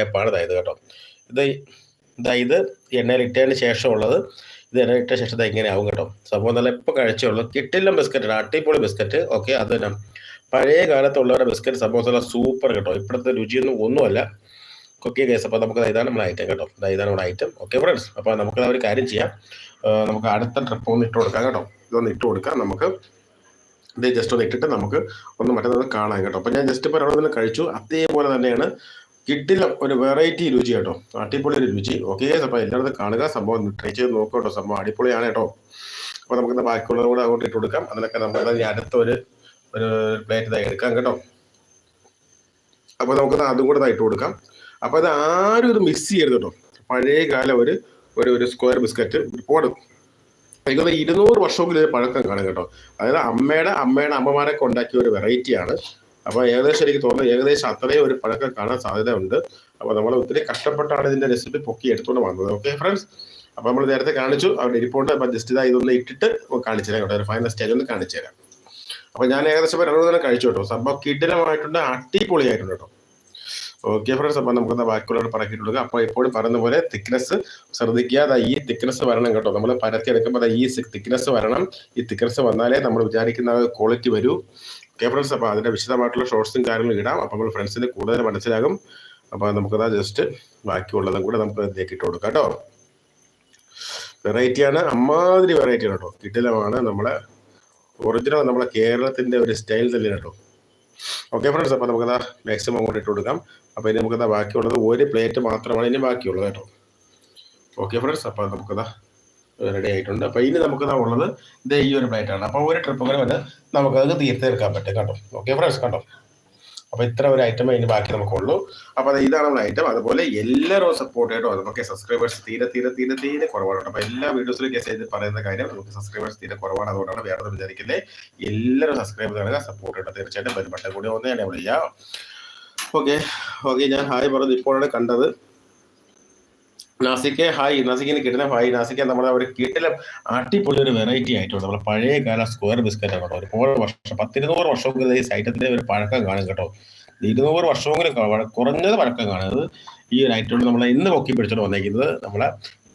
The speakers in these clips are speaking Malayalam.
ഏപ്പാണ് ഇതായത് കേട്ടോ. ഇത് ഇതാ ഇത് എണ്ണയിൽ ഇട്ടതിന് ശേഷമുള്ളത് ഇത് എണ്ണ ഇട്ട ശേഷം ഇത് ഇങ്ങനെ ആവും കേട്ടോ. സംഭവം നല്ല ഇപ്പം കഴിച്ചുള്ളൂ. കിട്ടില്ല ബിസ്ക്കറ്റ് അട്ടിപ്പൊളി ബിസ്ക്കറ്റ്. ഓക്കെ അത് തന്നെ. പഴയ കാലത്തുള്ളവരുടെ ബിസ്ക്കറ്റ് സംഭവം നല്ല സൂപ്പർ കേട്ടോ. ഇപ്പോഴത്തെ രുചിയൊന്നും ഒന്നുമല്ല. ഓക്കെ കേസ് അപ്പോൾ നമുക്ക് ഇതാണ് നമ്മുടെ ഐറ്റം കേട്ടോ. ഇതാണ് നമ്മുടെ ഐറ്റം ഓക്കെ ഫ്രണ്ട്സ് അപ്പോൾ നമുക്ക് ഒരു കാര്യം ചെയ്യാം. നമുക്ക് അടുത്ത ട്രിപ്പ് ഒന്ന് ഇട്ട് കൊടുക്കാം കേട്ടോ. ഇതൊന്ന് ഇട്ട് കൊടുക്കാം. നമുക്ക് ഇത് ജസ്റ്റ് ഒന്ന് ഇട്ടിട്ട് നമുക്ക് ഒന്ന് മറ്റൊന്ന് കാണാം കേട്ടോ. അപ്പോൾ ഞാൻ ജസ്റ്റ് ഇപ്പോൾ ഒരെണ്ണം കഴിച്ചു. അതേപോലെ തന്നെയാണ് കിട്ടില്ല ഒരു വെറൈറ്റി രുചി കേട്ടോ. അടിപൊളി ഒരു രുചി. ഓക്കെ അപ്പോൾ എല്ലായിടത്തും കാണുക. സംഭവം ട്രൈ ചെയ്ത് നോക്കുക കേട്ടോ. സംഭവം അടിപൊളിയാണ് കേട്ടോ. അപ്പോൾ നമുക്ക് ബാക്കിയുള്ളത് കൂടെ അങ്ങോട്ട് ഇട്ട് കൊടുക്കാം. അതിനൊക്കെ നമ്മൾ ഇനി അടുത്ത ഒരു ഒരു പ്ലേറ്റ് ഇതായി എടുക്കാം കേട്ടോ. അപ്പോൾ നമുക്ക് അതും കൂടെ ഇട്ട് കൊടുക്കാം. അപ്പോൾ അത് ആരും ഇത് മിസ് ചെയ്യരുത് കേട്ടോ. പഴയ കാലം ഒരു ഒരു ഒരു സ്ക്വയർ ബിസ്ക്കറ്റ് ഒരുപാട്. ഏകദേശം ഇരുന്നൂറ് വർഷമെങ്കിലും പഴക്കം കാണും കേട്ടോ. അതായത് അമ്മയുടെ അമ്മയുടെ അമ്മമാരൊക്കെ ഉണ്ടാക്കിയ ഒരു വെറൈറ്റിയാണ് അപ്പോൾ ഏകദേശം എനിക്ക് തോന്നുന്നു ഏകദേശം അത്രയും ഒരു പഴക്കം കാണാൻ സാധ്യത ഉണ്ട് അപ്പോൾ നമ്മൾ ഒത്തിരി കഷ്ടപ്പെട്ടാണ് ഇതിന്റെ റെസിപ്പി പൊക്കി എടുത്തുകൊണ്ട് വന്നത്. ഓക്കെ ഫ്രണ്ട്സ് അപ്പോൾ നമ്മൾ നേരത്തെ കാണിച്ചു. അവിടെ ഇരിപ്പുണ്ട്. അപ്പോൾ ജസ്റ്റ് ഇതാ ഇതൊന്ന് ഇട്ടിട്ട് കാണിച്ചു തരാം ഫൈനൽ സ്റ്റേജ് ഒന്ന് കാണിച്ചു തരാം. അപ്പോൾ ഞാൻ ഏകദേശം രണ്ടു തന്നെ കഴിച്ചു കേട്ടോ. സംഭവം കിടിലമായിട്ടുണ്ട് അടിപൊളിയായിട്ടുണ്ട് കേട്ടോ. ഓക്കെ ഫ്രണ്ട്സ് അപ്പോൾ നമുക്ക് ബാക്കിയുള്ളവർ പറക്കിയിട്ട് അപ്പൊ അപ്പോൾ എപ്പോഴും പറയുന്ന പോലെ തിക്നെസ് ശ്രദ്ധിക്കുക. അതാ ഈ തിക്നെസ് വരണം കേട്ടോ. നമ്മൾ പരത്തി എടുക്കുമ്പോൾ ദാ ഈ തിക്നെസ് വരണം. ഈ തിക്നെസ് വന്നാലേ നമ്മൾ വിചാരിക്കുന്ന ക്വാളിറ്റി വരൂ. ഓക്കെ ഫ്രണ്ട്സ് അപ്പോൾ അതിന്റെ വിശദമായിട്ടുള്ള ഷോർട്സും കാര്യങ്ങളും ഇടാം. അപ്പോൾ നമ്മൾ ഫ്രണ്ട്സിന് കൂടുതൽ മനസ്സിലാകും. അപ്പോൾ നമുക്കതാ ജസ്റ്റ് ബാക്കിയുള്ളതും കൂടെ നമുക്ക് ഇതിലേക്ക് ഇട്ട് കൊടുക്കാം കേട്ടോ. വെറൈറ്റിയാണ് അമ്മാതിരി വെറൈറ്റി ആണ് കേട്ടോ. കിടിലമാണ് നമ്മളെ ഒറിജിനൽ നമ്മളെ കേരളത്തിന്റെ ഒരു സ്റ്റൈൽ തന്നെയാണ് കേട്ടോ. ഓക്കെ ഫ്രണ്ട്സ് അപ്പോൾ നമുക്കതാ മാക്സിമം അങ്ങോട്ട് ഇട്ട് കൊടുക്കാം. അപ്പോൾ ഇനി നമുക്കതാ ബാക്കിയുള്ളത് ഒരു പ്ലേറ്റ് മാത്രമാണ് ഇനി ബാക്കിയുള്ളത് കേട്ടോ. ഓക്കെ ഫ്രണ്ട്സ് അപ്പോൾ നമുക്കതാ റെഡി ആയിട്ടുണ്ട്. അപ്പോൾ ഇനി നമുക്ക് ഉള്ളത് ഇത് ഈ ഒരു പ്ലേറ്റാണ് അപ്പോൾ ഒരു ട്രിപ്പ് കൂടെ വന്ന് നമുക്കത് തീർത്ത് തീർക്കാൻ പറ്റും കേട്ടോ ഓക്കെ ഫ്രണ്ട്സ് കണ്ടോ? അപ്പോൾ ഇത്ര ഒരു ഐറ്റം ഇനി ബാക്കി നമുക്കുള്ളൂ. അപ്പോൾ ഇതാണ് നമ്മുടെ ഐറ്റം അതുപോലെ എല്ലാവരും സപ്പോർട്ട് ചെയ്യട്ടോ. നമുക്ക് സബ്സ്ക്രൈബേഴ്സ് തീരെ തീരെ തീരെ തീരെ കുറവാണ്. അപ്പോൾ എല്ലാ വീഡിയോസിലും കേസ് ചെയ്ത് പറയുന്ന കാര്യം നമുക്ക് സബ്സ്ക്രൈബേഴ്സ് തീരെ കുറവാണ്. അതുകൊണ്ടാണ് വേറെ വിചാരിക്കുന്നത് എല്ലാവരും സബ്സ്ക്രൈബ് ചെയ്യുക സപ്പോർട്ട് ചെയ്യണം. തീർച്ചയായിട്ടും ബട്ടൺ കൂടി ഒന്ന് തന്നെ വിളിക്കാം ഓക്കെ ഓക്കെ ഞാൻ ഹായ് പറഞ്ഞത് ഇപ്പോഴാണ് കണ്ടത്. നാസിക്കെ ഹായ്. നാസിക്കിന് കിട്ടുന്ന ഹായ്. നാസിക്ക നമ്മുടെ ഒരു കിട്ടില അടിപൊളി ഒരു വെറൈറ്റി ആയിട്ടുണ്ട്. നമ്മുടെ പഴയ കാല സ്ക്വയർ ബിസ്ക്കറ്റ് ആണ് കേട്ടോ. ഒരുപാട് വർഷം പത്തിരുന്നൂറ് വർഷം ഈ സൈറ്റത്തിന്റെ ഒരു പഴക്കം കാണും കേട്ടോ. ഇരുന്നൂറ് വർഷമെങ്കിലും കുറഞ്ഞത് പഴക്കം കാണുന്നത് ഈ ഒരു ഐറ്റം നമ്മളെ ഇന്ന് പൊക്കി പിടിച്ചോണ്ട് വന്നേക്കുന്നത് നമ്മളെ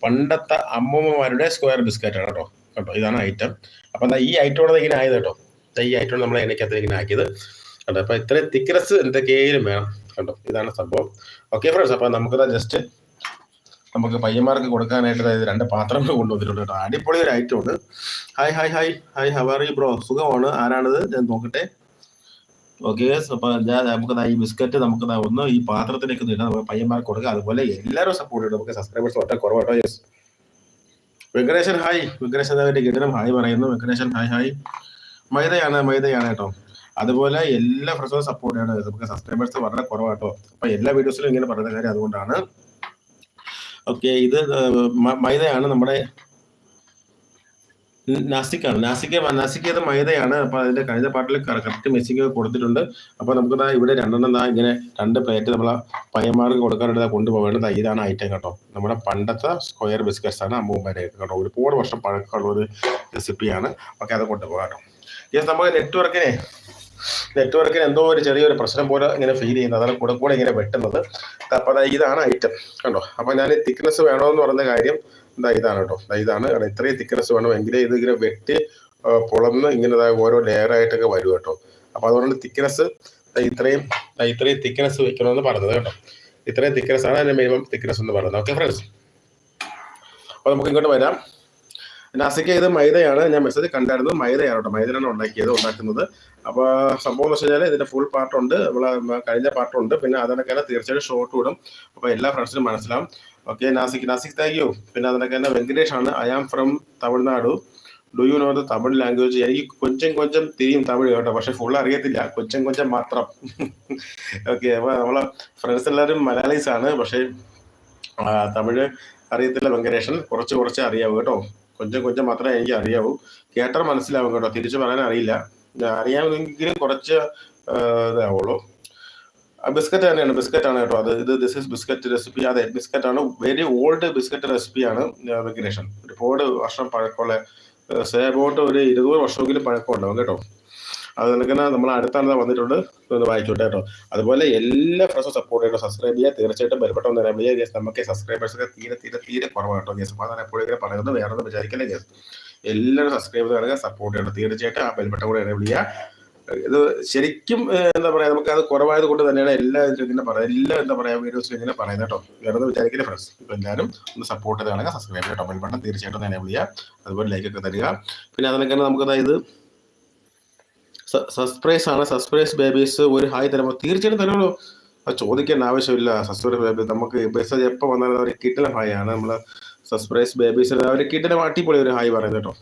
പണ്ടത്തെ അമ്മമ്മമാരുടെ സ്ക്വയർ ബിസ്ക്കറ്റ് ആണ് കേട്ടോ. കേട്ടോ ഇതാണ് ഐറ്റം അപ്പൊ ഈ ഐറ്റം ഇങ്ങനെ ആയത് കേട്ടോ. ഈ ഐറ്റം നമ്മളെ എണ്ണയ്ക്കകത്ത് ഇങ്ങനെ ആക്കിയത്. കേട്ടോ അപ്പൊ ഇത്രയും തിക്നെസ് എന്തൊക്കെയും വേണം. കണ്ടോ? ഇതാണ് സംഭവം. ഓക്കെ ഫ്രണ്ട്സ് അപ്പൊ നമുക്കത് ജസ്റ്റ് നമുക്ക് പയ്യന്മാർക്ക് കൊടുക്കാനായിട്ട് അതായത് രണ്ട് പാത്രങ്ങൾ കൊണ്ടുവന്നിട്ടുണ്ട് കേട്ടോ. അടിപൊളി ഒരു ഐറ്റം ഉണ്ട്. Hi hi hi hi how are you bro സുഖമാണ്. ആരാണിത്? ഞാൻ നോക്കട്ടെ. ഓക്കെ അപ്പൊ ഞാൻ നമുക്ക് ഈ ബിസ്ക്കറ്റ് നമുക്ക് ഒന്ന് ഈ പാത്രത്തിലേക്ക് ഇടാം. നമുക്ക് പയ്യന്മാർക്ക് കൊടുക്കുക അതുപോലെ എല്ലാവരും സപ്പോർട്ട് ചെയ്യണം. നമുക്ക് സബ്സ്ക്രൈബേഴ്സ് ഒറ്റ കുറവാട്ടോ യെസ് വെങ്കടേശൻ ഹായ് വെങ്കടേശൻ കിട്ടണം ഹായ് പറയുന്നു. വെങ്കടേശൻ ഹായ് ഹായ് മൈദയാണ് മൈദയാണ് കേട്ടോ. അതുപോലെ എല്ലാ ഫ്രണ്ട്സും സപ്പോർട്ട് ചെയ്യണം. നമുക്ക് സബ്സ്ക്രൈബേഴ്സ് വളരെ കുറവാട്ടോ. അപ്പൊ എല്ലാ വീഡിയോസിലും ഇങ്ങനെ പറയുന്ന കാര്യം അതുകൊണ്ടാണ്. ഓക്കെ ഇത് മൈദയാണ് നമ്മുടെ നാസിക്കാണ്. നാസിക്ക നാസിക്കത് മൈദയാണ്. അപ്പൊ അതിന്റെ കഴിഞ്ഞ പാട്ടിൽ കറക്റ്റ് മെസ്സിങ് കൊടുത്തിട്ടുണ്ട്. അപ്പൊ നമുക്ക് ഇവിടെ രണ്ടെണ്ണം ദാ ഇങ്ങനെ രണ്ട് പ്ലേറ്റ് നമ്മളെ പയ്യന്മാർക്ക് കൊടുക്കാനായിട്ട് കൊണ്ടുപോകേണ്ടത് ഇതാണ് ഐറ്റം കേട്ടോ. നമ്മുടെ പണ്ടത്തെ സ്ക്വയർ ബിസ്ക്കറ്റ്സ് ആണ് അമ്മൂമ്മേരെ കേട്ടോ. ഒരുപാട് വർഷം പഴക്കമുള്ള ഒരു റെസിപ്പിയാണ് ഓക്കെ അത് കൊണ്ടുപോകാം കേട്ടോ. നമുക്ക് നെറ്റ്വർക്കിനെ നെറ്റ്വർക്കിന് എന്തോ ഒരു ചെറിയൊരു പ്രശ്നം പോലെ ഇങ്ങനെ ഫീൽ ചെയ്യുന്നത് അതാണ് കൂടെ കൂടെ ഇങ്ങനെ വെട്ടുന്നത്. അപ്പൊ അതായത് ഇതാണ് ഐറ്റം കണ്ടോ? അപ്പൊ ഞാൻ തിക്നെസ് വേണമെന്ന് പറഞ്ഞ കാര്യം എന്താ ഇതാണ് കേട്ടോ. ഇതാണ്. കാരണം ഇത്രയും തിക്നെസ് വേണം എങ്കിലേ ഇത് ഇങ്ങനെ വെട്ടി പൊളന്ന് ഇങ്ങനെ ഓരോ ലെയർ ആയിട്ടൊക്കെ വരും കേട്ടോ. അപ്പൊ അതുകൊണ്ട് തിക്നെസ് ഇത്രയും ഇത്രയും തിക്നെസ് വെക്കണമെന്ന് പറഞ്ഞത് കേട്ടോ. ഇത്രയും തിക്നെസ് ആണ് അതിന്റെ മിനിമം തിക്നെസ് എന്ന് പറയുന്നത്. ഓക്കെ ഫ്രണ്ട്സ് അപ്പൊ നമുക്ക് ഇങ്ങോട്ട് വരാം. നാസിക്ക ഇത് മൈദയാണ്. ഞാൻ മെസ്സേജ് കണ്ടായിരുന്നു. മൈദയാണ് കേട്ടോ മൈദയാണ് ഉണ്ടാക്കിയത് ഉണ്ടാക്കുന്നത്. അപ്പൊ സംഭവം എന്ന് വെച്ച് കഴിഞ്ഞാൽ ഇതിന്റെ ഫുൾ പാർട്ടുണ്ട് നമ്മളെ കഴിഞ്ഞ പാർട്ടുണ്ട് പിന്നെ അതിനൊക്കെ തീർച്ചയായിട്ടും ഷോർട്ട് വിടും അപ്പൊ എല്ലാ ഫ്രണ്ട്സിനും മനസ്സിലാവും. Okay Nasik Nasik thank you പിന്നെ അതിനൊക്കെ വെങ്കടേഷ് ആണ്. I am from Tamil Nadu. Do you know the Tamil language എനിക്ക് കൊഞ്ചം കൊഞ്ചം തിരിയും തമിഴ് കേട്ടോ. പക്ഷെ ഫുൾ അറിയത്തില്ല. കൊഞ്ചം കൊഞ്ചം മാത്രം. ഓക്കെ അപ്പൊ നമ്മളെ ഫ്രണ്ട്സ് എല്ലാവരും മലയാളീസ് ആണ് പക്ഷേ തമിഴ് അറിയത്തില്ല വെങ്കടേഷൻ കുറച്ച് കുറച്ച് അറിയാവൂ കേട്ടോ. കൊഞ്ചം കൊഞ്ചം മാത്രമേ എനിക്ക് അറിയാവൂ. കേട്ടാൽ മനസ്സിലാവും കേട്ടോ. തിരിച്ചു പറയാൻ അറിയില്ല. അറിയാമെങ്കിലും കുറച്ച് ഇതാവുള്ളൂ ബിസ്ക്കറ്റ് തന്നെയാണ്. ബിസ്ക്കറ്റ് ആണ് കേട്ടോ. അത് ഇത് ദിസ് ഇസ് ബിസ്ക്കറ്റ് റെസിപ്പി അതെ ബിസ്ക്കറ്റ് ആണ്. വെരി ഓൾഡ് ബിസ്ക്കറ്റ് റെസിപ്പിയാണ് വെങ്കടേഷൻ ഒരുപാട് വർഷം പഴക്കമുള്ള സേബോട്ട് ഒരു ഇരുപത് വർഷമെങ്കിലും പഴക്കം ഉണ്ടാവും കേട്ടോ. അത് നിൽക്കുന്ന നമ്മൾ അടുത്താണ് വന്നിട്ടുണ്ട്. ഒന്ന് വായിച്ചോട്ടെ കേട്ടോ. അതുപോലെ എല്ലാ ഫ്രണ്ട്സും സപ്പോർട്ട് ചെയ്യണം. സബ്സ്ക്രൈബ് ചെയ്യുക തീർച്ചയായിട്ടും ബലപ്പെട്ട ഒന്ന് ചെയ്യുക ഗേസ് നമുക്ക് സബ്സ്ക്രൈബേഴ്സൊക്കെ തീരെ തീരെ തീരെ കുറവാണ് കേട്ടോ. ഗേസ് അപ്പോൾ അതാണ് എപ്പോഴും ഇങ്ങനെ പറയുന്നത്. വേറെ ഒന്നും വിചാരിക്കില്ല ഗേസ് എല്ലാവരും സബ്സ്ക്രൈബ് ചെയ്യുക സപ്പോർട്ട് ചെയ്യണം. തീർച്ചയായിട്ടും ആ ബെൽബട്ടം കൂടെ എനേബിൾ ചെയ്യുക ഇത് ശരിക്കും എന്താ പറയാ നമുക്ക് അത് കുറവായത് കൊണ്ട് തന്നെയാണ് എല്ലാ ഇങ്ങനെ പറയുന്നത്. എല്ലാ എന്താ പറയാ വീഡിയോസിലും ഇങ്ങനെ പറയുന്നത് കേട്ടോ. വേറെ വിചാരിക്കില്ല ഫ്രണ്ട്സ് ഇപ്പൊ എല്ലാവരും ഒന്ന് സപ്പോർട്ട് ചെയ്ത് കാണുക സബ്സ്ക്രൈബ് ചെയ്യട്ടോ ബെൽബട്ടൺ തീർച്ചയായിട്ടും എനേബിൾ ചെയ്യുക അതുപോലെ ലൈക്ക് ഒക്കെ തരിക. പിന്നെ അതിനൊക്കെ നമുക്ക് അതായത് സസ്പ്രൈസ് ആണ്. സസ്പ്രൈസ് ബേബീസ് ഒരു ഹായ് തരുമ്പോൾ തീർച്ചയായിട്ടും തരുമല്ലോ. അത് ചോദിക്കേണ്ട ആവശ്യമില്ല. സസ്പ്രൈസ് ബേബീസ് നമുക്ക് മെസ്സേജ് എപ്പോൾ വന്നാലും അവർ കിട്ടണ ഹായ് ആണ്. നമ്മൾ സസ്പ്രൈസ് ബേബീസ് അവർ കിട്ടിലെ അടിപൊളി ഒരു ഹായ് പറയുന്നത് കേട്ടോ.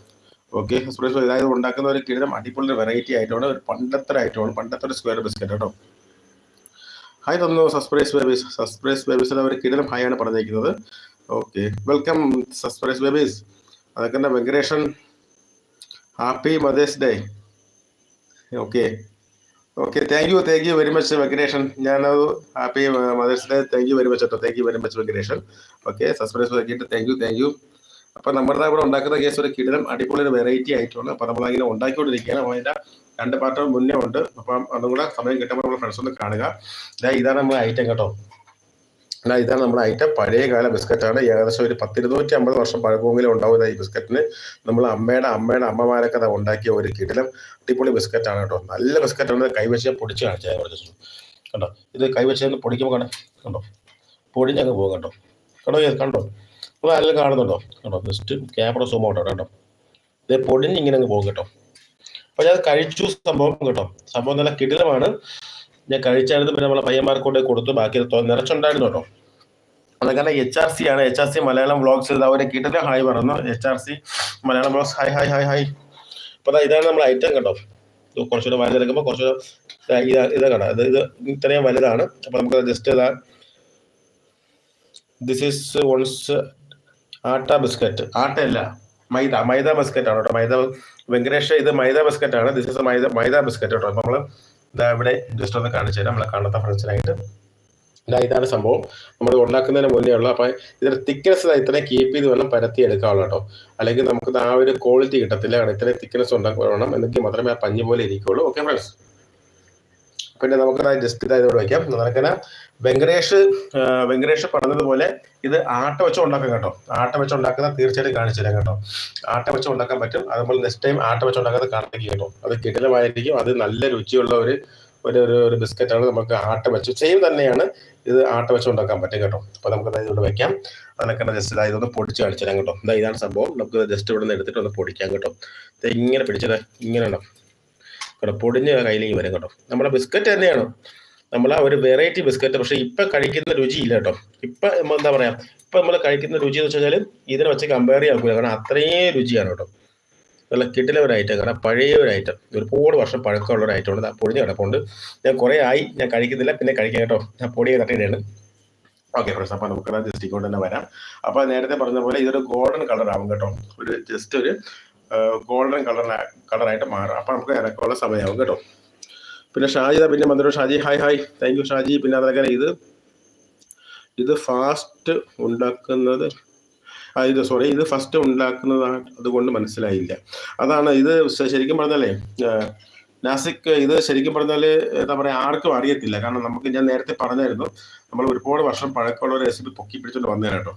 ഓക്കെ സസ്പ്രൈസ് അതായത് ഉണ്ടാക്കുന്ന ഒരു കിടിലം അടിപൊളി വെറൈറ്റി ആയിട്ടാണ് ഒരു പണ്ടത്തെ ഐറ്റമാണ് പണ്ടത്തെ ഒരു സ്ക്വയർ ബിസ്ക്കറ്റ് കേട്ടോ. ഹായ് തന്നു സസ്പ്രൈസ് ബേബീസ് സസ്പ്രൈസ് ബേബീസ് അവർ കിടിലം ഹായ് ആണ് പറഞ്ഞിരിക്കുന്നത്. ഓക്കെ വെൽക്കം സസ്പ്രൈസ് ബേബീസ് അതൊക്കെ Venkateshan. Happy mother's day okay. Okay thank you thank you very much Venkateshan. ഞാനത് happy mother's day thank you very much കേട്ടോ thank you very much Venkateshan. Okay suspense വെക്കിയിട്ട് thank you thank you അപ്പൊ നമ്മുടെ ഇവിടെ ഉണ്ടാക്കുന്ന കേസ് ഒരു കിടിലം അടിപൊളി ഒരു വെറൈറ്റി ആയിട്ടുണ്ട്. അപ്പൊ നമ്മൾ അങ്ങനെ ഉണ്ടാക്കിക്കൊണ്ടിരിക്കുകയാണ്. അപ്പൊ അതിന്റെ രണ്ട് പാർട്ട് മുന്നേ ഉണ്ട്. അപ്പം അതും കൂടെ സമയം കിട്ടുമ്പോൾ നമ്മുടെ ഫ്രണ്ട്സ് ഒന്ന് കാണുക. ഇതാണ് നമ്മുടെ ഐറ്റം കേട്ടോ. ദാ ഇതാണ് നമ്മുടെ ഐറ്റം. പഴയ കാല ബിസ്ക്കറ്റാണ്. ഏകദേശം ഒരു പത്തിരുന്നൂറ്റി അമ്പത് വർഷം പഴക്കമെങ്കിലും ഉണ്ടാവുന്ന ഈ ബിസ്ക്കറ്റിന് നമ്മൾ അമ്മയുടെ അമ്മയുടെ അമ്മമാരൊക്കെ അത് ഉണ്ടാക്കിയ ഒരു കിടിലം അടിപൊളി ബിസ്ക്കറ്റാണ് കേട്ടോ. നല്ല ബിസ്ക്കറ്റാണ് കൈവച്ച് പൊടിച്ച് കാണിച്ചാൽ കുറച്ച് കണ്ടോ? ഇത് കൈവച്ച് പൊടിക്കുമ്പോൾ കണ്ടോ? കണ്ടോ? പൊടിഞ്ഞങ്ങ് പോകും കേട്ടോ കണ്ടോ? ഇത് കണ്ടോ? അപ്പോൾ ആരെങ്കിലും കാണുന്നുണ്ടോ? കേട്ടോ ജസ്റ്റ് ക്യാമറ സൂം ഔട്ട് കേട്ടോ. ഇത് പൊടിഞ്ഞ് ഇങ്ങനെ അങ്ങ് പോകും കേട്ടോ. അപ്പോൾ ഞാൻ കഴിച്ചു സംഭവം കേട്ടോ. സംഭവം നല്ല കിടിലമാണ്. ഞാൻ കഴിച്ചായിരുന്നു പിന്നെ നമ്മളെ പയ്യന്മാർക്ക് കൊണ്ട് കൊടുത്തു. ബാക്കി നിറച്ചുണ്ടായിരുന്നു കേട്ടോ. അതങ്ങനെ എച്ച് ആർ സി ആണ്. H R C Malayalam vlogs അവരെ കിട്ടുന്ന ഹായ് പറഞ്ഞു. H R C Malayalam vlogs hi hi hi hi അപ്പോൾ ഇതാണ് നമ്മൾ ഐറ്റം കേട്ടോ ഇത് കുറച്ചുകൂടെ വലുതെടുക്കുമ്പോൾ കുറച്ചുകൂടെ ഇത് ഇത് കണ്ടോ? ഇത് ഇത് ഇത്രയും വലുതാണ്. അപ്പോൾ നമുക്ക് ജസ്റ്റ് ഇതാ this is once atta biscuit ആട്ടയല്ല maida. Maida biscuit ആണ് കേട്ടോ. മൈദ വെങ്കടേഷ് ഇത് മൈദ ബിസ്ക്കറ്റ് ആണ്. This is maida maida biscuit കേട്ടോ. നമ്മൾ ഇതാ ഇവിടെ ജസ്റ്റ് ഒന്ന് കാണിച്ചു തരാം. നമ്മളെ കാണാത്ത ഫ്രണ്ട്സിനായിട്ട് ഇതാ ഇതാണ് സംഭവം. നമ്മൾ ഉണ്ടാക്കുന്നതിന് മുന്നേ ഉള്ള അപ്പം ഇതിന്റെ തിക്നെസ് ഇത്രയും കീപ്പ് ചെയ്ത് വേണം പരത്തി എടുക്കാവുള്ളൂ കേട്ടോ. അല്ലെങ്കിൽ നമുക്ക് ആ ഒരു ക്വാളിറ്റി കിട്ടത്തില്ല. കാരണം ഇത്രയും തിക്നെസ് ഉണ്ടാക്കി വേണം. എന്നെങ്കിൽ മാത്രമേ ആ പഞ്ഞ് പോലെ ഇരിക്കുള്ളൂ. ഓക്കെ ഫ്രണ്ട്സ് പിന്നെ നമുക്ക് ജസ്റ്റ് ഇതാ ഇതോടെ വയ്ക്കാം നടക്കുന്ന വെങ്കടേഷ് വെങ്കടേഷ് പറഞ്ഞതുപോലെ ഇത് ആട്ട വെച്ച് ഉണ്ടാക്കാം കേട്ടോ. ആട്ട വെച്ച് ഉണ്ടാക്കുന്ന തീർച്ചയായിട്ടും കാണിച്ചു തരാം കേട്ടോ. ആട്ട വെച്ച് ഉണ്ടാക്കാൻ പറ്റും. അതുപോലെ നെക്സ്റ്റ് ടൈം ആട്ട വെച്ച് ഉണ്ടാക്കുന്നത് കാണിക്കും കേട്ടോ അത് കിടിലമായിരിക്കും. അത് നല്ല രുചിയുള്ള ഒരു ഒരു ഒരു ഒരു ബിസ്ക്കറ്റാണ് നമുക്ക് ആട്ട വെച്ച്. സെയിം തന്നെയാണ് ഇത് ആട്ട വെച്ച് ഉണ്ടാക്കാൻ പറ്റും കേട്ടോ. അപ്പോൾ നമുക്ക് ഇവിടെ വെക്കാം. അതിനൊക്കെ ജസ്റ്റ് ഇതാ ഒന്ന് പൊടിച്ച് കാണിച്ചു തരാം കേട്ടോ. ഇതാ ഇതാണ് സംഭവം. നമുക്ക് ജസ്റ്റ് ഇവിടെ നിന്ന് എടുത്തിട്ട് ഒന്ന് പൊടിക്കാം കേട്ടോ. ഇങ്ങനെ പിടിച്ചത്. ഇങ്ങനെ കേട്ടോ പൊടിഞ്ഞ് കയ്യിലേക്ക് വരും കേട്ടോ. നമ്മുടെ ബിസ്ക്കറ്റ് തന്നെയാണ്. നമ്മൾ ഒരു വെറൈറ്റി ബിസ്ക്കറ്റ് പക്ഷെ ഇപ്പൊ കഴിക്കുന്ന രുചി ഇല്ല കേട്ടോ. ഇപ്പൊ എന്താ പറയാ ഇപ്പൊ നമ്മൾ കഴിക്കുന്ന രുചി എന്ന് വെച്ചാൽ ഇതിനെ വെച്ച് കമ്പയർ ചെയ്യാൻ കാരണം അത്രയും രുചിയാണ് കേട്ടോ. നല്ല കിട്ടിലെ ഒരു ഐറ്റം കാരണം പഴയ ഒരു ഐറ്റം ഒരുപാട് വർഷം പഴക്കമുള്ള ഒരു ഐറ്റം ഉണ്ട് പൊടിഞ്ഞ് കിടപ്പുണ്ട്. ഞാൻ കുറെ ആയി. ഞാൻ കഴിക്കുന്നില്ല. പിന്നെ കഴിക്കാം കേട്ടോ. ഞാൻ പൊടിയെ തട്ടിയിട്ടാണ് ഓക്കെ ഫ്രണ്ട്സ് അപ്പൊ നമുക്ക് ജസ്റ്റ് ഇങ്ങോട്ട് തന്നെ വരാം. അപ്പൊ നേരത്തെ പറഞ്ഞ പോലെ ഇതൊരു ഗോൾഡൻ കളർ ആവും കേട്ടോ. ഒരു ജസ്റ്റ് ഒരു ഗോൾഡൻ കളർ കളറായിട്ട് മാറും. അപ്പൊ നമുക്ക് ഇറക്കമുള്ള സമയമാവും കേട്ടോ. പിന്നെ ഷാജി പിന്നെ Mandiram Shaji hi hi. Thank you Shaji. പിന്നെ അതൊക്കെ ഇത്? ഇത് ഫാസ്റ്റ് ഉണ്ടാക്കുന്നത് ആ ഇത് സോറി ഇത് ഫസ്റ്റ് ഉണ്ടാക്കുന്നതാണ് അതുകൊണ്ട് മനസ്സിലായില്ല. അതാണ് ഇത് ശരിക്കും പറഞ്ഞാലേ നാസിക് ഇത് ശരിക്കും പറഞ്ഞാൽ എന്താ പറയുക ആർക്കും അറിയത്തില്ല. കാരണം നമുക്ക് ഞാൻ നേരത്തെ പറഞ്ഞായിരുന്നു നമ്മൾ ഒരുപാട് വർഷം പഴക്കമുള്ള ഒരു റെസിപ്പി പൊക്കി പിടിച്ചുകൊണ്ട് വന്നതാണ് കേട്ടോ.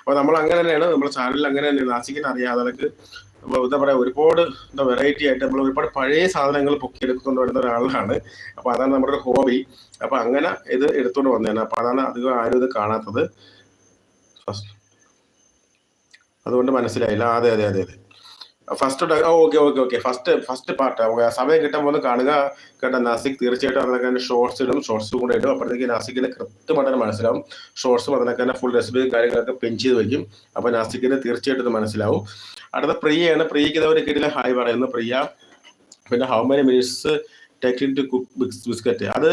അപ്പോൾ നമ്മൾ അങ്ങനെ തന്നെയാണ് നമ്മുടെ ചാനലിൽ അങ്ങനെ തന്നെ നാസിക്കിന് അറിയാം അതൊക്കെ അപ്പൊ എന്താ പറയാ ഒരുപാട് എന്താ വെറൈറ്റി ആയിട്ട് നമ്മൾ ഒരുപാട് പഴയ സാധനങ്ങൾ പൊക്കി എടുത്തുകൊണ്ട് വരുന്ന ഒരാളാണ്. അപ്പൊ അതാണ് നമ്മുടെ ഒരു ഹോബി അപ്പൊ അങ്ങനെ ഇത് എടുത്തുകൊണ്ട് വന്നതാണ്. അപ്പൊ അതാണ് അധികം ആരും ഇത് കാണാത്തത്. അതുകൊണ്ട് മനസ്സിലായില്ല. അതെ അതെ അതെ അതെ. First okay okay okay. First first part സമയം ഒന്ന് കാണുക. കേട്ടോ നാസിക് തീർച്ചയായിട്ടും അതിനൊക്കെ ഷോർട്സ് ഇടും. ഷോർട്സ് കൂടെ ഇടും. അപ്പോഴത്തേക്ക് നാസിക്കിന് കൃത്യമായിട്ട് മനസ്സിലാവും. ഷോർട്സും അതിനൊക്കെ ഫുൾ റെസിപ്പി കാര്യങ്ങളൊക്കെ പെൻ ചെയ്ത് വയ്ക്കും അപ്പൊ നാസിക്കിന് തീർച്ചയായിട്ടും മനസ്സിലാവും. അടുത്ത പ്രിയയാണ്. പ്രിയക്ക് ഇതവരെ കിട്ടില്ല ഹായ് പറയുന്നു പ്രിയ. പിന്നെ how many minutes take to cook biscuit അത്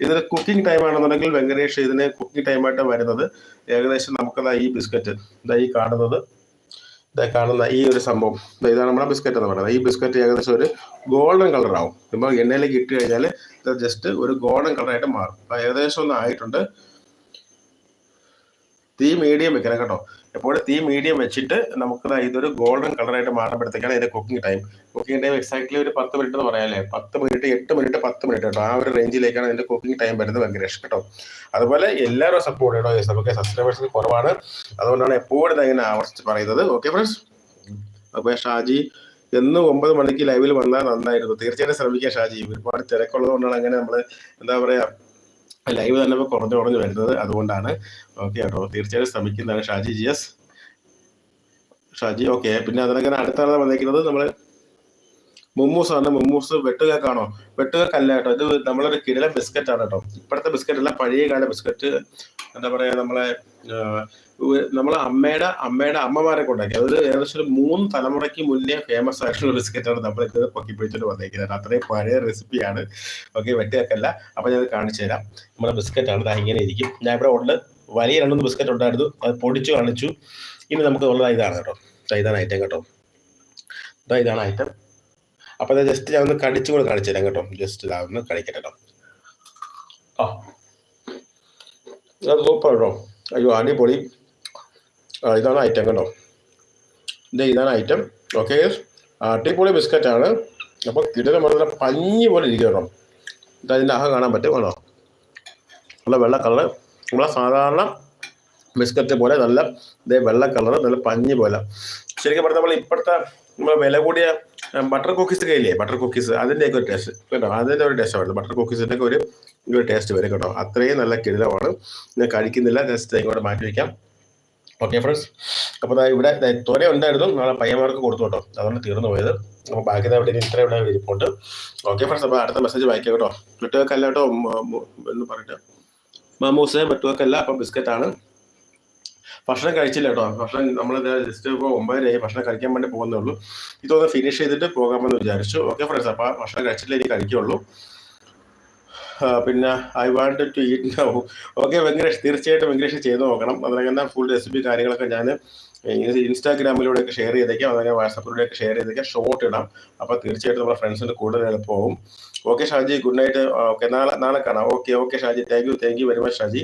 ഇതിന് കുക്കിംഗ് ടൈം ആണെന്നുണ്ടെങ്കിൽ വെങ്കടേഷ് ഇതിന് കുക്കിംഗ് ടൈമായിട്ട് വരുന്നത്. ഏകദേശം നമുക്കതാ ഈ ബിസ്ക്കറ്റ് ഇതാ ഈ കാണുന്നത്. കാണുന്ന ഈ ഒരു സംഭവം. ഇതാണ് നമ്മുടെ ബിസ്ക്കറ്റ് എന്ന് പറയുന്നത്. ഈ ബിസ്ക്കറ്റ് ഏകദേശം ഒരു ഗോൾഡൻ ആവും. നമ്മൾ എണ്ണയിലേക്ക് ഇട്ട് കഴിഞ്ഞാൽ ഇത് ജസ്റ്റ് ഒരു ഗോൾഡൻ കളറായിട്ട് മാറും. ഏകദേശം ഒന്ന് ആയിട്ടുണ്ട്. തീ മീഡിയം വെക്കണം കേട്ടോ. എപ്പോഴും തീ മീഡിയം വെച്ചിട്ട് നമുക്ക് ഇതൊരു ഗോൾഡൻ കളറായിട്ട് മാറുമ്പോഴത്തേക്കാണ് ഇതിന്റെ cooking time cooking time exactly ഒരു പത്ത് മിനിറ്റ് എന്ന് പറയാല്ലേ പത്ത് മിനിറ്റ് എട്ട് മിനിറ്റ് പത്ത് മിനിറ്റ് കേട്ടോ. ആ ഒരു റേഞ്ചിലേക്കാണ് ഇതിന്റെ കുക്കിംഗ് ടൈം വരുന്നത് ഭയങ്കര ഇഷ്ടം കേട്ടോ. അതുപോലെ എല്ലാവരും സപ്പോർട്ട് കേട്ടോ. നമുക്ക് സബ്സ്ക്രൈബേഴ്സ് കുറവാണ്. അതുകൊണ്ടാണ് എപ്പോഴും ഇങ്ങനെ ആവർത്തിച്ച് പറയുന്നത്. ഓക്കെ ഫ്രണ്ട്സ് അപ്പോൾ ഷാജി എന്നും ഒമ്പത് മണിക്ക് ലൈവിൽ വന്നാൽ നന്നായിരുന്നു. തീർച്ചയായിട്ടും ശ്രമിക്കാം ഷാജി. ഒരുപാട് തിരക്കുള്ളത് കൊണ്ടാണ് അങ്ങനെ നമ്മൾ എന്താ പറയാ ലൈവ് തന്നെ ഇപ്പോൾ കുറഞ്ഞു കുറഞ്ഞു വരുന്നത്. അതുകൊണ്ടാണ് ഓക്കെ കേട്ടോ. തീർച്ചയായും ശ്രമിക്കുന്നതാണ് Shaji G S Shaji okay പിന്നെ അതിനങ്ങനെ അടുത്താണ് വന്നിരിക്കുന്നത് നമ്മൾ മുമ്മൂസ് ആണ് മുമ്മൂസ് വെട്ടുകേക്കാണോ? വെട്ടുകേക്കല്ല കേട്ടോ. ഇത് നമ്മളൊരു കിടല ബിസ്ക്കറ്റ് ആണ് കേട്ടോ. ഇപ്പോഴത്തെ ബിസ്ക്കറ്റ് അല്ല പഴയ കാല ബിസ്ക്കറ്റ്. എന്താ പറയാ നമ്മളെ നമ്മളെ അമ്മയുടെ അമ്മയുടെ അമ്മമാരെ കൊണ്ടാക്കി അതൊരു ഏകദേശം മൂന്ന് തലമുറയ്ക്ക് മുന്നേ ഫേമസ് ആയിട്ടുള്ള ബിസ്ക്കറ്റാണ് നമ്മൾ ഇത് പൊക്കി പിടിച്ചിട്ട് വന്നേക്കുന്നത്. അത്രയും പഴയ റെസിപ്പിയാണ് ഓക്കെ വെട്ടിയാക്കല്ല അപ്പൊ ഞാൻ കാണിച്ചു തരാം. നമ്മുടെ ബിസ്ക്കറ്റ് ആണ്. ദാ ഇങ്ങനെ ഇരിക്കും. ഞാൻ ഇവിടെ ഉള്ളത് വലിയ രണ്ടൊന്ന് ബിസ്ക്കറ്റ് ഉണ്ടായിരുന്നു. അത് പൊടിച്ചു കാണിച്ചു. ഇനി നമുക്ക് ഉള്ളത് ഇതാണ് കേട്ടോ. ഇതാണ് ഐറ്റം കേട്ടോ. ഇതാണ് ഐറ്റം അപ്പൊ അത് ജസ്റ്റ് ഞാൻ ഒന്ന് കടിച്ചും കൂടെ കാണിച്ചു തരാം കേട്ടോ. ജസ്റ്റ് ഇതാ ഒന്ന് കടിക്കട്ടെ കേട്ടോ. ആ. സൂപ്പർ കേട്ടോ അയ്യോ അടിപൊളി. ഇതാണ് ഐറ്റം കണ്ടോ? ഇത് ഇതാണ് ഐറ്റം ഓക്കെ അടിപൊളി ബിസ്ക്കറ്റ് ആണ്. അപ്പോൾ കിടന്ന് വളരെ പഞ്ഞി പോലെ ഇരിക്കണം ഇത് അതിന്റെ അഹം കാണാൻ പറ്റും കേട്ടോ നല്ല വെള്ള കളർ നമ്മളെ സാധാരണ ബിസ്ക്കറ്റ് പോലെ നല്ല ഇതേ വെള്ള കളർ നല്ല പഞ്ഞി പോലെ. ശരിക്കും പറഞ്ഞാൽ നമ്മൾ ഇപ്പോഴത്തെ നമ്മൾ വില കൂടിയ ബട്ടർ കുക്കീസ് കയ്യില്ലേ ബട്ടർ കുക്കീസ് അതിന്റെയൊക്കെ ഒരു ടേസ്റ്റ് കേട്ടോ? അതിന്റെ ഒരു ടേസ്റ്റ് വരുന്നത് ബട്ടർ കുക്കീസിന്റെ ഒരു ഒരു ടേസ്റ്റ് വരും കേട്ടോ? അത്രയും നല്ല കിടിലമാണ്. ഞാൻ കഴിക്കുന്നില്ല. ജസ്റ്റ് ഇങ്ങോട്ട് മാറ്റി വയ്ക്കാം ഓക്കെ ഫ്രണ്ട്സ് അപ്പോൾ ഇവിടെ തോനെ ഉണ്ടായിരുന്നു. നാളെ പയ്യന്മാർക്ക് കൊടുത്തു കേട്ടോ. അതുകൊണ്ട് തീർന്നു പോയത്. അപ്പോൾ ബാക്കി അവിടെ ഇത്ര ഇവിടെ ഇരിപ്പുണ്ട്. ഓക്കെ ഫ്രണ്ട്സ് അപ്പോൾ അടുത്ത മെസ്സേജ് വായിക്കാം കേട്ടോ. മറ്റുവക്കല്ല കേട്ടോ എന്ന് പറഞ്ഞിട്ട്. മാമൂസ് മറ്റുവക്കല്ല അപ്പം ആണ്. ഭക്ഷണം കഴിച്ചില്ല കേട്ടോ. ഭക്ഷണം നമ്മൾ ജസ്റ്റ് ഇപ്പോൾ ഒമ്പതരയായി. ഭക്ഷണം കഴിക്കാൻ വേണ്ടി പോകുന്നേ ഉള്ളൂ. ഇതൊന്ന് ഫിനിഷ് ചെയ്തിട്ട് പോകാമെന്ന് വിചാരിച്ചു. ഓക്കെ ഫ്രണ്ട്സ് അപ്പോൾ ഭക്ഷണം കഴിച്ചില്ല ഇനി കഴിക്കുള്ളൂ. പിന്നെ I want to eat now okay Venkatesh തീർച്ചയായിട്ടും വെങ്കടേഷ് ചെയ്ത് നോക്കണം. അതിനകത്ത് ഫുൾ റെസിപ്പി കാര്യങ്ങളൊക്കെ ഞാൻ ഇൻസ്റ്റാഗ്രാമിലൂടെയൊക്കെ ഷെയർ ചെയ്തേക്കാം. അതങ്ങനെ വാട്സപ്പിലൂടെയൊക്കെ ഷെയർ ചെയ്തേക്കാം. ഷോർട്ട് ഇടാം. അപ്പോൾ തീർച്ചയായിട്ടും നമ്മുടെ ഫ്രണ്ട്സിന് കൂടുതൽ എളുപ്പമാവും okay Shaji good night okay നാളെ നാളെ കാണാം. Okay okay Shaji. Thank you thank you very much Shaji.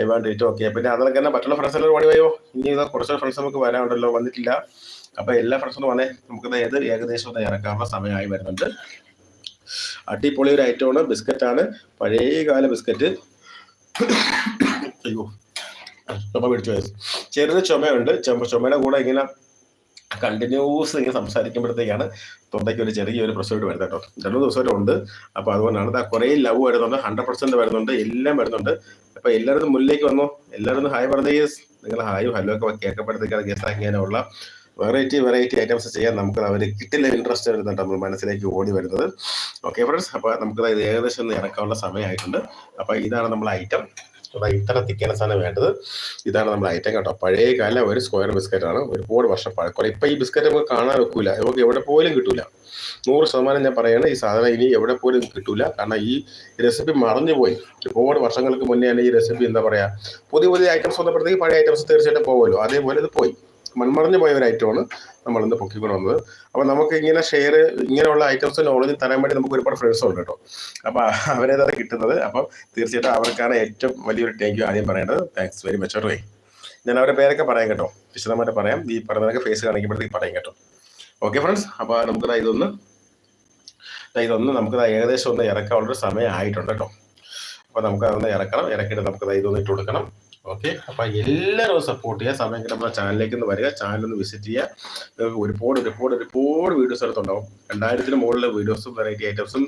I want it okay പിന്നെ അതിനൊക്കെ തന്നെ മറ്റുള്ള ഫ്രണ്ട്സ് എല്ലാം ഓടി പോയോ ഇനി കുറച്ച് ഫ്രണ്ട്സ് നമുക്ക് വരാനുണ്ടല്ലോ വന്നിട്ടില്ല. അപ്പോൾ എല്ലാ ഫ്രണ്ട്സും വന്നേ. നമുക്ക് ഏത് ഏകദേശം ഒന്ന് ഇറക്കാനുള്ള സമയമായി വരുന്നുണ്ട്. അടിപൊളി ഒരു ഐറ്റമാണ് ബിസ്ക്കറ്റ് ആണ്. പഴയ കാല ബിസ്ക്കറ്റ് അയ്യോ. ചുമ പിടിച്ചു ചെറിയ ചുമയുണ്ട്. ചുമ ചുമയുടെ കൂടെ ഇങ്ങനെ കണ്ടിന്യൂസ് ഇങ്ങനെ സംസാരിക്കുമ്പോഴത്തേക്കാണ് തൊണ്ടയ്ക്ക് ഒരു ചെറിയൊരു പ്രശ്നമായിട്ട് വരുന്നത് കേട്ടോ. രണ്ടു ദിവസമായിട്ട് ഉണ്ട്. അപ്പോൾ അതുകൊണ്ടാണ് ആ കുറേ ലവ് വരുന്നുണ്ട്. ഹൺഡ്രഡ് പെർസെന്റ് വരുന്നുണ്ട്. എല്ലാം വരുന്നുണ്ട്. അപ്പോൾ എല്ലാവരും മുന്നിലേക്ക് വന്നു. എല്ലാവരും ഹായ് പറഞ്ഞേ. നിങ്ങൾ ഹായും ഹലോ ഒക്കെ കേൾക്കപ്പെടുത്തേക്കാണ് ഗസ്റ്റ് ഇങ്ങനെയുള്ള വെറൈറ്റി വെറൈറ്റി ഐറ്റംസ് ചെയ്യാൻ നമുക്ക് അവർ കിട്ടില്ല ഇൻട്രസ്റ്റ് വരുന്നുണ്ട് നമ്മൾ മനസ്സിലേക്ക് ഓടി വരുന്നത്. ഓക്കെ ഫ്രണ്ട്സ് അപ്പോൾ നമുക്ക് ഇത് ഏകദേശം ഒന്ന് ഇറക്കാനുള്ള സമയമായിട്ടുണ്ട്. അപ്പോൾ ഇതാണ് നമ്മൾ ഐറ്റം ഇത്ര തിക്കേണ്ട സാധനം വേണ്ടത്. ഇതാണ് നമ്മുടെ ഐറ്റം കേട്ടോ. പഴയ കാല ഒരു സ്ക്വയർ ബിസ്ക്കറ്റ് ആണ്. ഒരുപാട് വർഷം പഴക്കം ഇപ്പൊ ഈ ബിസ്ക്കറ്റ് നമുക്ക് കാണാൻ വെക്കൂല നമുക്ക് എവിടെ പോലും കിട്ടൂല. നൂറ് ശതമാനം ഞാൻ പറയുന്നത് ഈ സാധനം ഇനി എവിടെ പോലും കിട്ടൂല. കാരണം ഈ റെസിപ്പി മറഞ്ഞു പോയി. ഒരുപാട് വർഷങ്ങൾക്ക് മുന്നേ ഈ റെസിപ്പി എന്താ പറയാ? പുതിയ പുതിയ ഐറ്റംസ് വന്നപ്പോഴത്തേക്ക് പഴയ ഐറ്റംസ് തീർച്ചയായിട്ടും പോകുമല്ലോ അതേപോലെ ഇത് പോയി. മൺമറഞ്ഞു പോയ ഒരു ഐറ്റമാണ് നമ്മൾ ഇന്ന് പൊക്കിക്കൊണ്ട് വന്നത്. അപ്പൊ നമുക്ക് ഇങ്ങനെ ഷെയർ ഇങ്ങനെയുള്ള ഐറ്റംസ് നോളജ് തരാൻ വേണ്ടി നമുക്ക് ഒരുപാട് ഫ്രണ്ട്സ് ഉണ്ട് കേട്ടോ. അപ്പൊ അവരേതാണ് കിട്ടുന്നത്? അപ്പം തീർച്ചയായിട്ടും അവർക്കാണ് ഏറ്റവും വലിയൊരു താങ്ക് യു ആദ്യം പറയേണ്ടത്. താങ്ക്സ് വെരി മച്ച് ഓർവേ ഞാൻ അവരുടെ പേരൊക്കെ പറയാം കേട്ടോ. വിശദമായിട്ട് പറയാം. ഈ പറഞ്ഞതൊക്കെ ഫേസ് കാണിക്കുമ്പോഴത്തേക്ക് പറയാം കേട്ടോ. ഓക്കെ ഫ്രണ്ട്സ് അപ്പോൾ നമുക്ക് ഇതൊന്ന് ഇതൊന്ന് നമുക്ക് ഏകദേശം ഒന്ന് ഇറക്കാനുള്ളൊരു സമയം ആയിട്ടുണ്ട് കേട്ടോ. അപ്പോൾ നമുക്ക് അതൊന്ന് ഇറക്കണം. ഇറക്കിയിട്ട് നമുക്ക് ഇതൊന്ന് ഇട്ട് കൊടുക്കണം ഓക്കെ അപ്പൊ എല്ലാവരും സപ്പോർട്ട് ചെയ്യുക. സമയം നമ്മുടെ ചാനലിലേക്ക് ഒന്ന് വരിക. ചാനൽ ഒന്ന് വിസിറ്റ് ചെയ്യുക. ഒരുപാട് ഒരുപാട് ഒരുപാട് വീഡിയോസ് എടുത്തുണ്ടാവും രണ്ടായിരത്തിന് മുകളിലെ വീഡിയോസും വെറൈറ്റി ഐറ്റംസും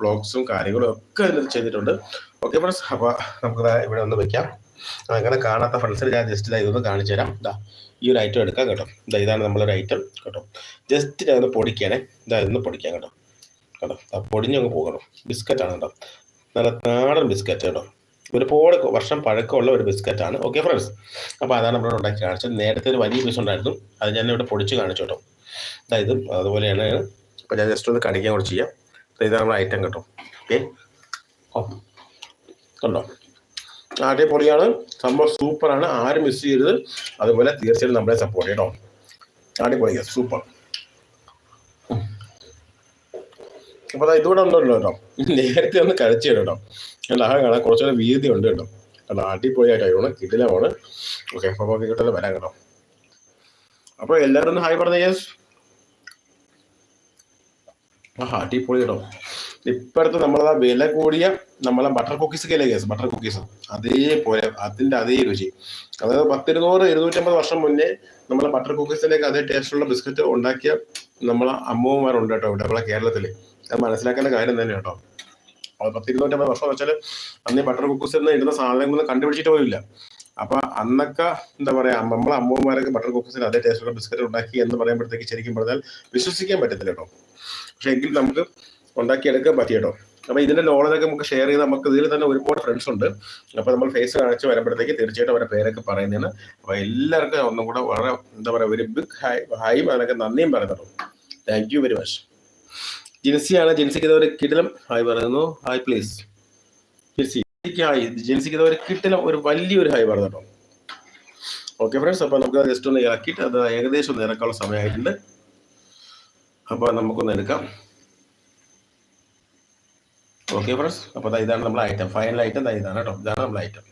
വ്ളോഗ്സും കാര്യങ്ങളും ഒക്കെ അതിനകത്ത് ചെയ്തിട്ടുണ്ട്. ഓക്കെ ഫ്രണ്ട്സ് അപ്പൊ നമുക്ക് ഇവിടെ ഒന്ന് വെക്കാം. അങ്ങനെ കാണാത്ത ഫ്രണ്ട്സിന് ഞാൻ ജസ്റ്റ് ഇതാ ഇതൊന്ന് കാണിച്ചു തരാം. ഇതാ ഈ ഒരു ഐറ്റം എടുക്കാം കേട്ടോ. ഇതാ ഇതാണ് നമ്മളൊരു ഐറ്റം കേട്ടോ. ജസ്റ്റ് ഞാൻ ഒന്ന് പൊടിക്കാനേ ഇതാ ഇതൊന്ന് പൊടിക്കാം കേട്ടോ. കേട്ടോ പൊടിഞ്ഞങ്ങ് പോകണം. ആണ് കേട്ടോ. നല്ല നാടൻ ബിസ്ക്കറ്റ് കേട്ടോ. ഒരുപാട് വർഷം പഴക്കമുള്ള ഒരു ബിസ്ക്കറ്റാണ്. ഓക്കെ ഫ്രണ്ട്സ് അപ്പോൾ അതാണ് നമ്മളോട് ഉണ്ടാക്കി കാണിച്ചത്. നേരത്തെ ഒരു വലിയ പീസ് ഉണ്ടായിരുന്നു. അത് ഞാൻ ഇവിടെ പൊടിച്ച് കാണിച്ചു കേട്ടോ. അതായത് അതുപോലെയാണ്. അപ്പോൾ ഞാൻ ജസ്റ്റ് ഒന്ന് കടിക്കാൻ കുറച്ച് ചെയ്യാം. അപ്പോൾ ഇതാണ് നമ്മുടെ ഐറ്റം കേട്ടോ. ഓക്കെ ഓ കണ്ടോ? അടിപൊളിയാണ്. സംഭവം സൂപ്പറാണ് ആരും മിസ് ചെയ്യരുത്. അതുപോലെ തീർച്ചയായിട്ടും നമ്മളെ സപ്പോർട്ട് ചെയ്യട്ടോ അടിപൊളിയാണ് സൂപ്പർ അപ്പോൾ ഇതുകൂടെ ഉണ്ടല്ലോ കേട്ടോ. നേരത്തെ ഒന്ന് കഴിച്ചു കേട്ടോ. അല്ല അഹം കാണാൻ കുറച്ചുകൂടെ വീതി ഉണ്ട് കേട്ടോ. കേട്ടോ അടിപൊളിയായിട്ടാണ് കിടിലമാണ് ഓക്കെ അപ്പോൾ നമുക്ക് കിട്ടുന്നത് വരാം കേട്ടോ. അപ്പോൾ എല്ലാവരും ഒന്ന് ഹായ് പറഞ്ഞ യെസ് ആ അടിപൊളി കേട്ടോ. ഇപ്പോഴത്തെ നമ്മളതാ വില കൂടിയ നമ്മളെ ബട്ടർ കുക്കീസ് ഒക്കെ കേസ് ബട്ടർ കുക്കീസ് അതേപോലെ അതിന്റെ അതേ രുചി. അതായത് പത്തിരുന്നൂറ് ഇരുന്നൂറ്റമ്പത് വർഷം മുന്നേ നമ്മളെ ബട്ടർ കുക്കീസിലേക്ക് അതേ ടേസ്റ്റുള്ള ബിസ്ക്കറ്റ് ഉണ്ടാക്കിയ നമ്മളെ അമ്മൂമ്മമാരുണ്ട് കേട്ടോ ഇവിടെ നമ്മളെ കേരളത്തിൽ അത് മനസ്സിലാക്കേണ്ട കാര്യം തന്നെ കേട്ടോ അത് പത്തിരുന്നൂറ്റമ്പത് വർഷം വെച്ചാൽ അന്ന് ഈ ബട്ടർ കുക്കൂസ് എന്ന് ഇടുന്ന സാധനങ്ങളൊന്നും കണ്ടുപിടിച്ചിട്ട് ഇല്ല അപ്പൊ അന്നൊക്കെ എന്താ പറയാ നമ്മളെ അമ്മമാരൊക്കെ ബട്ടർ കുക്കൂസിന് അതേ ടേസ്റ്റുള്ള ബിസ്ക്കറ്റ് ഉണ്ടാക്കി എന്ന് പറയുമ്പോഴത്തേക്ക് ശരിക്കും പറഞ്ഞാൽ വിശ്വസിക്കാൻ പറ്റത്തില്ല കേട്ടോ പക്ഷെ എങ്കിൽ നമുക്ക് ഉണ്ടാക്കിയെടുക്കാൻ പറ്റി കേട്ടോ അപ്പൊ ഇതിന്റെ നോളജൊക്കെ നമുക്ക് ഷെയർ ചെയ്ത് നമുക്ക് ഇതിൽ തന്നെ ഒരുപാട് ഫ്രണ്ട്സ് ഉണ്ട്. അപ്പൊ നമ്മൾ ഫേസ് കാണിച്ച് വരുമ്പോഴത്തേക്ക് തീർച്ചയായിട്ടും അവരുടെ പേരൊക്കെ പറയുന്നതാണ്. അപ്പൊ എല്ലാവർക്കും ഒന്നും കൂടെ വളരെ എന്താ പറയാ ഒരു ബിഗ് ഹൈ ഹൈ അതിനൊക്കെ നന്ദിയും പറയുന്നുള്ളൂ താങ്ക് യു വെരി മച്ച് ജിൻസിയാണ്. ജിൻസിക്ക് കിടലം. ഹായ് പറയുന്നു. Hi please Jinsi. ഹായ്. ജിൻസിക്ക് ഇതൊരു കിട്ടിലം ഒരു വലിയൊരു ഹായ് പറഞ്ഞു കേട്ടോ. ഓക്കെ ഫ്രണ്ട്സ് അപ്പൊ നമുക്ക് ജസ്റ്റ് ഒന്ന് ഇറക്കിയിട്ട് അത് ഏകദേശം ഒന്ന് ഇറക്കാനുള്ള സമയമായിട്ടുണ്ട്. അപ്പൊ നമുക്കൊന്ന് എടുക്കാം. ഓക്കെ ഫ്രണ്ട്സ് അപ്പോൾ ദാ ഇതാണ് നമ്മളെ ഐറ്റം ഫൈനൽ ഐറ്റം ഇതാണ് കേട്ടോ. ഇതാണ് നമ്മളെ ഐറ്റം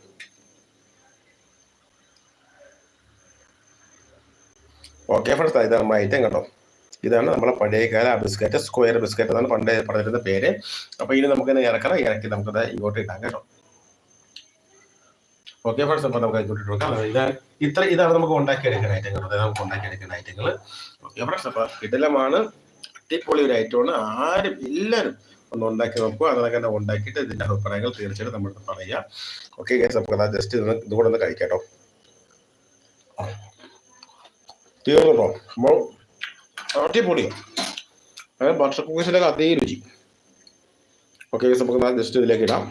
ഓക്കെ ഫ്രണ്ട്സ് ഇതാണ് നമ്മളെ ഐറ്റം കേട്ടോ. ഇതാണ് നമ്മളെ പഴയകാല ബിസ്ക്കറ്റ് സ്ക്വയർ ബിസ്ക്കറ്റ് എന്നാണ് പണ്ട് പറഞ്ഞിരുന്ന പേര്. അപ്പോൾ ഇനി നമുക്കിത് ഇറക്കണം ഇറക്കി നമുക്കത് ഇങ്ങോട്ട് ഇടാം കേട്ടോ. ഓക്കെ ഫ്രണ്ട്സ് അപ്പോൾ നമുക്ക് ഇങ്ങോട്ട് ഇട്ട് ഇതാണ് ഇത്ര ഇതാണ് നമുക്ക് ഉണ്ടാക്കിയെടുക്കുന്ന ഐറ്റങ്ങൾ അതായത് നമുക്ക് ഉണ്ടാക്കിയെടുക്കുന്ന ഐറ്റങ്ങൾ ഓക്കെ ഫ്രണ്ട്സ് അപ്പോൾ ഇതെല്ലാമാണ് അടിപൊളി ഒരു ഐറ്റമാണ് ആരും എല്ലാവരും ഒന്ന് ഉണ്ടാക്കി നോക്കുക. അതൊക്കെ തന്നെ ഉണ്ടാക്കിയിട്ട് ഇതിന്റെ അഭിപ്രായങ്ങൾ തീർച്ചയായിട്ടും നമ്മൾ പറയുക ഓക്കെ ഗൈസ് നമുക്ക് അതാ ജസ്റ്റ് ഇതൊന്ന് ഇതുകൂടെ ഒന്ന് കഴിക്കാം കേട്ടോ. അപ്പോൾ അടിപൊളിയോ അതായത് ബട്ടർ കുക്കീസിലൊക്കെ അതേ രുചി. ഓക്കെ നമുക്ക് ജസ്റ്റ് ഇതിലേക്ക് ഇടാം.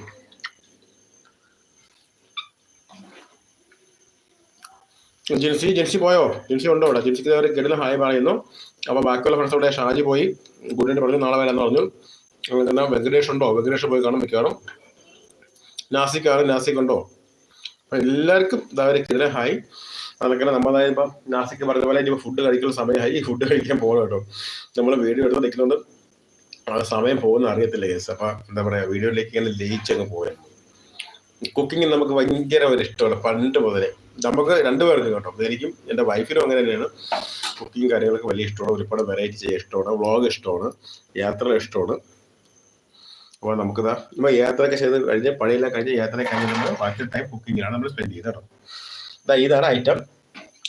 ജിൻസി ജിൻസി പോയോ? ജിൻസി ഉണ്ടോ ഇവിടെ? ജിൻസിക്ക് അവർ കിടലും ഹായ് പറയുന്നു. അപ്പോൾ ബാക്കിയുള്ള ഫ്രണ്ട്സ് ഇവിടെ ഷാജി പോയി. ഗുഡിന് പറഞ്ഞു നാളെ വരാമെന്ന് പറഞ്ഞു. അങ്ങനെ തന്നെ വെങ്കടേഷ് ഉണ്ടോ? വെങ്കടേഷ് പോയി കാണും മിക്കവാറും നാസിക്കാണ് നാസിക് ഉണ്ടോ? അപ്പൊ എല്ലാവർക്കും ഇതാവരെ കിടലെ ഹായ് അതൊക്കെ നമ്മളതായ ഇപ്പം നാസിക്ക് പറഞ്ഞ പോലെ ഇനിയിപ്പോൾ ഫുഡ് കഴിക്കുന്ന സമയമായി. ഈ ഫുഡ് കഴിക്കാൻ പോകണം കേട്ടോ. നമ്മൾ വീഡിയോ എടുത്ത് നിൽക്കുന്നത് സമയം പോകുന്ന അറിയത്തില്ല കേസ് അപ്പൊ എന്താ പറയാ വീഡിയോയിലേക്ക് ഇങ്ങനെ ലയിച്ചങ്ങ് പോയാൽ കുക്കിംഗ് നമുക്ക് ഭയങ്കര ഒരു ഇഷ്ടമാണ് പണ്ട് മുതലേ. നമുക്ക് രണ്ടുപേർക്ക് കേട്ടോ. എനിക്കും എന്റെ വൈഫിനും അങ്ങനെ തന്നെയാണ്. കുക്കിംഗ് കാര്യങ്ങളൊക്കെ വലിയ ഇഷ്ടമാണ് ഒരുപാട് വെറൈറ്റി ചെയ്യാൻ ഇഷ്ടമാണ് വ്ളോഗ് ഇഷ്ടമാണ് യാത്ര ഇഷ്ടമാണ്. അപ്പോൾ നമുക്കിതാ നമ്മൾ യാത്രയൊക്കെ ചെയ്ത് കഴിഞ്ഞ് പണിയെല്ലാം കഴിഞ്ഞ് യാത്ര കഴിഞ്ഞ് നമ്മൾ ബാക്കി ടൈം കുക്കിങ്ങിലാണ് നമ്മൾ സ്പെൻഡ് ചെയ്തത് കേട്ടോ. ഇതാ ഇതാണ് ഐറ്റം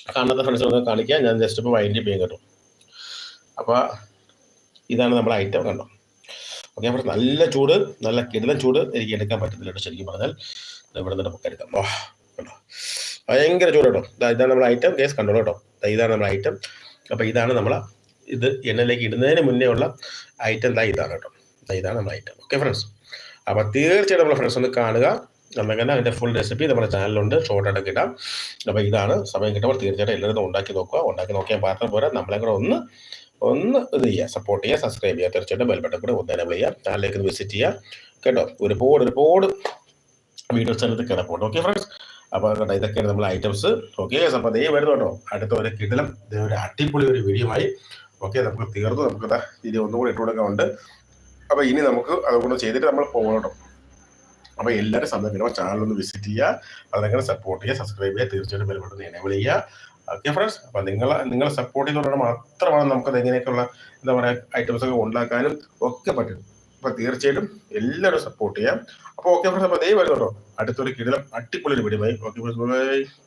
കാണാത്ത ഫ്രണ്ട്സിനൊക്കെ കാണിക്കാം ഞാൻ ജസ്റ്റ് ഇപ്പോൾ വൈൻഡ് ചെയ്യും കേട്ടോ അപ്പോൾ ഇതാണ് നമ്മുടെ ഐറ്റം കണ്ടോ? ഓക്കെ അപ്പോൾ നല്ല ചൂട് നല്ല കിടലൻ ചൂട് എനിക്ക് എടുക്കാൻ പറ്റത്തില്ല കേട്ടോ ശരിക്കും പറഞ്ഞാൽ. ഇവിടെ നിന്ന് നമുക്ക് എടുക്കാം. ഓ കണ്ടോ? ഭയങ്കര ചൂട് കേട്ടോ. ഇതാണ് നമ്മുടെ ഐറ്റം കേസ് കണ്ടോളൂ കേട്ടോ. ഇതാണ് നമ്മുടെ ഐറ്റം അപ്പോൾ ഇതാണ് നമ്മൾ ഇത് എണ്ണയിലേക്ക് ഇടുന്നതിന് മുന്നേ ഉള്ള ഐറ്റം ഇതാണ് കേട്ടോ. ഇതാണ് നമ്മുടെ ഐറ്റം ഓക്കെ ഫ്രണ്ട്സ് അപ്പോൾ തീർച്ചയായിട്ടും നമ്മുടെ ഫ്രണ്ട്സ് ഒന്ന് കാണുക. അങ്ങനെ അതിന്റെ ഫുൾ റെസിപ്പി നമ്മുടെ ചാനലിലുണ്ട് ഷോർട്ട് ആയിട്ടൊക്കെ ഇടാം. അപ്പോൾ ഇതാണ് സമയം കിട്ടുമ്പോൾ തീർച്ചയായിട്ടും എല്ലാവരും ഉണ്ടാക്കി നോക്കുക. ഉണ്ടാക്കി നോക്കിയാൽ മാത്രം പോരാ. നമ്മളെ കൂടെ ഒന്ന് ഒന്ന് ഇത് ചെയ്യുക. സപ്പോർട്ട് ചെയ്യുക സബ്സ്ക്രൈബ് ചെയ്യുക. തീർച്ചയായിട്ടും ബെൽബട്ടൺ കൂടെ ഒന്ന് എനേബിൾ ചെയ്യുക ചാനലിലേക്ക് വിസിറ്റ് ചെയ്യുക. കേട്ടോ? ഒരുപാട് ഒരുപാട് വീഡിയോസ് അതിനകത്ത് കിടപ്പുണ്ട്. ഓക്കെ ഫ്രണ്ട്സ് അപ്പോൾ കേട്ടോ ഇതൊക്കെയാണ് നമ്മൾ ഐറ്റംസ് ഓക്കെ അപ്പോൾ അതേ വരുന്നു കേട്ടോ. അടുത്ത ഒരു കിടലം ഒരു അടിപൊളി ഒരു വീഡിയോ ആയി. ഓക്കെ നമുക്ക് തീർന്നു. നമുക്ക് ദാ ഇത് ഒന്നുകൂടി ഇട്ട് കൊടുക്കാനുണ്ട് അപ്പോൾ ഇനി നമുക്ക് അതുകൊണ്ട് ചെയ്തിട്ട് നമ്മൾ പോകണം കേട്ടോ. അപ്പോൾ എല്ലാവരും ചാനൽ ഒന്ന് വിസിറ്റ് ചെയ്യുക. അതങ്ങനെ സപ്പോർട്ട് ചെയ്യുക. സബ്സ്ക്രൈബ് ചെയ്യുക. തീർച്ചയായിട്ടും ബെൽബട്ടൺ എനേബിൾ ചെയ്യുക. ഓക്കെ ഫ്രണ്ട്സ് അപ്പോൾ നിങ്ങൾ നിങ്ങൾ സപ്പോർട്ട് ചെയ്തുകൊണ്ട് മാത്രമാണ് നമുക്ക് എങ്ങനെയൊക്കെയുള്ള എന്താ പറയുക ഐറ്റംസ് ഒക്കെ ഉണ്ടാക്കാനും ഒക്കെ പറ്റും. അപ്പോൾ തീർച്ചയായിട്ടും എല്ലാവരും സപ്പോർട്ട് ചെയ്യാം അപ്പോൾ ഓക്കെ ഫ്രണ്ട്സ് അപ്പോൾ ദയവായി കേട്ടോ അടുത്തൊരു കിടിലം അടിപൊളി വീഡിയോ ഓക്കെ ഫ്രണ്ട്സ് ബൈ